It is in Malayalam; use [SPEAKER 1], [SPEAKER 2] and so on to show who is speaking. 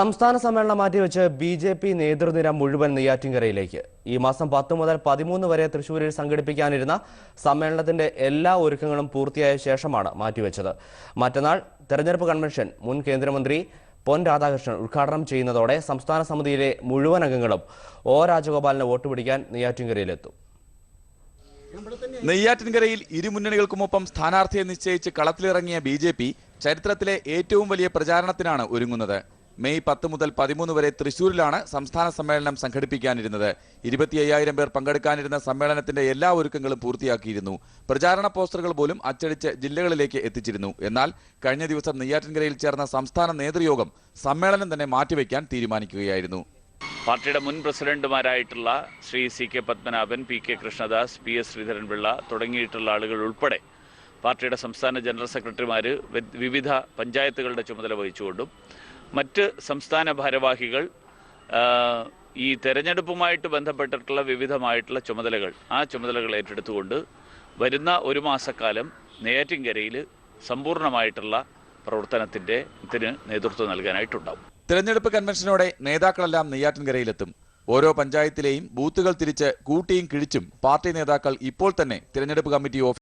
[SPEAKER 1] സംസ്ഥാന സമ്മേളനം മാറ്റിവെച്ച് ബി ജെ പി നേതൃനിര മുഴുവൻ നെയ്യാറ്റിൻകരയിലേക്ക്. ഈ മാസം പത്ത് മുതൽ പതിമൂന്ന് വരെ തൃശൂരിൽ സംഘടിപ്പിക്കാനിരുന്ന സമ്മേളനത്തിന്റെ എല്ലാ ഒരുക്കങ്ങളും പൂർത്തിയായ ശേഷമാണ് മാറ്റിവെച്ചത്. മറ്റന്നാൾ തെരഞ്ഞെടുപ്പ് കൺവെൻഷൻ മുൻ കേന്ദ്രമന്ത്രി പൊൻ രാധാകൃഷ്ണൻ ഉദ്ഘാടനം ചെയ്യുന്നതോടെ സംസ്ഥാന സമിതിയിലെ മുഴുവൻ അംഗങ്ങളും ഒ രാജഗോപാലിന് വോട്ട് പിടിക്കാൻ നെയ്യാറ്റിൻകരയിലെത്തും.
[SPEAKER 2] നെയ്യാറ്റിൻകരയിൽ ഇരുമുന്നണികൾക്കുമൊപ്പം സ്ഥാനാർത്ഥിയെ നിശ്ചയിച്ച് കളത്തിലിറങ്ങിയ ബി ചരിത്രത്തിലെ ഏറ്റവും വലിയ പ്രചാരണത്തിനാണ് ഒരുങ്ങുന്നത്. മെയ് പത്ത് മുതൽ പതിമൂന്ന് വരെ തൃശൂരിലാണ് സംസ്ഥാന സമ്മേളനം സംഘടിപ്പിക്കാനിരുന്നത്. ഇരുപത്തി അയ്യായിരം പേർ പങ്കെടുക്കാനിരുന്ന സമ്മേളനത്തിന്റെ എല്ലാ ഒരുക്കങ്ങളും പൂർത്തിയാക്കിയിരുന്നു. പ്രചാരണ പോസ്റ്ററുകൾ പോലും അച്ചടിച്ച് ജില്ലകളിലേക്ക് എത്തിച്ചിരുന്നു. എന്നാൽ കഴിഞ്ഞ ദിവസം നെയ്യാറ്റിൻകരയിൽ ചേർന്ന സംസ്ഥാന നേതൃയോഗം സമ്മേളനം തന്നെ മാറ്റിവെക്കാൻ തീരുമാനിക്കുകയായിരുന്നു.
[SPEAKER 3] പാർട്ടിയുടെ മുൻ പ്രസിഡന്റുമാരായിട്ടുള്ള Shri C K Padmanabhan P K Krishnadas P S Sreedharan Pillai തുടങ്ങിയിട്ടുള്ള ആളുകൾ ഉൾപ്പെടെ പാർട്ടിയുടെ സംസ്ഥാന ജനറൽ സെക്രട്ടറിമാർ വിവിധ പഞ്ചായത്തുകളുടെ ചുമതല വഹിച്ചുകൊണ്ടും മറ്റ് സംസ്ഥാന ഭാരവാഹികൾ ഈ തെരഞ്ഞെടുപ്പുമായിട്ട് ബന്ധപ്പെട്ടിട്ടുള്ള വിവിധമായിട്ടുള്ള ചുമതലകൾ ആ ചുമതലകൾ ഏറ്റെടുത്തുകൊണ്ട് വരുന്ന ഒരു മാസക്കാലം നെയ്യാറ്റിൻകരയിൽ സമ്പൂർണമായിട്ടുള്ള പ്രവർത്തനത്തിന്റെ ഇതിന് നേതൃത്വം നൽകാനായിട്ടുണ്ടാവും.
[SPEAKER 2] തെരഞ്ഞെടുപ്പ് കൺവെൻഷനോടെ നേതാക്കളെല്ലാം നെയ്യാറ്റിൻകരയിലെത്തും. ഓരോ പഞ്ചായത്തിലെയും ബൂത്തുകൾ തിരിച്ച് കൂട്ടിയും കിഴിച്ചും പാർട്ടി നേതാക്കൾ ഇപ്പോൾ തന്നെ തിരഞ്ഞെടുപ്പ് കമ്മിറ്റി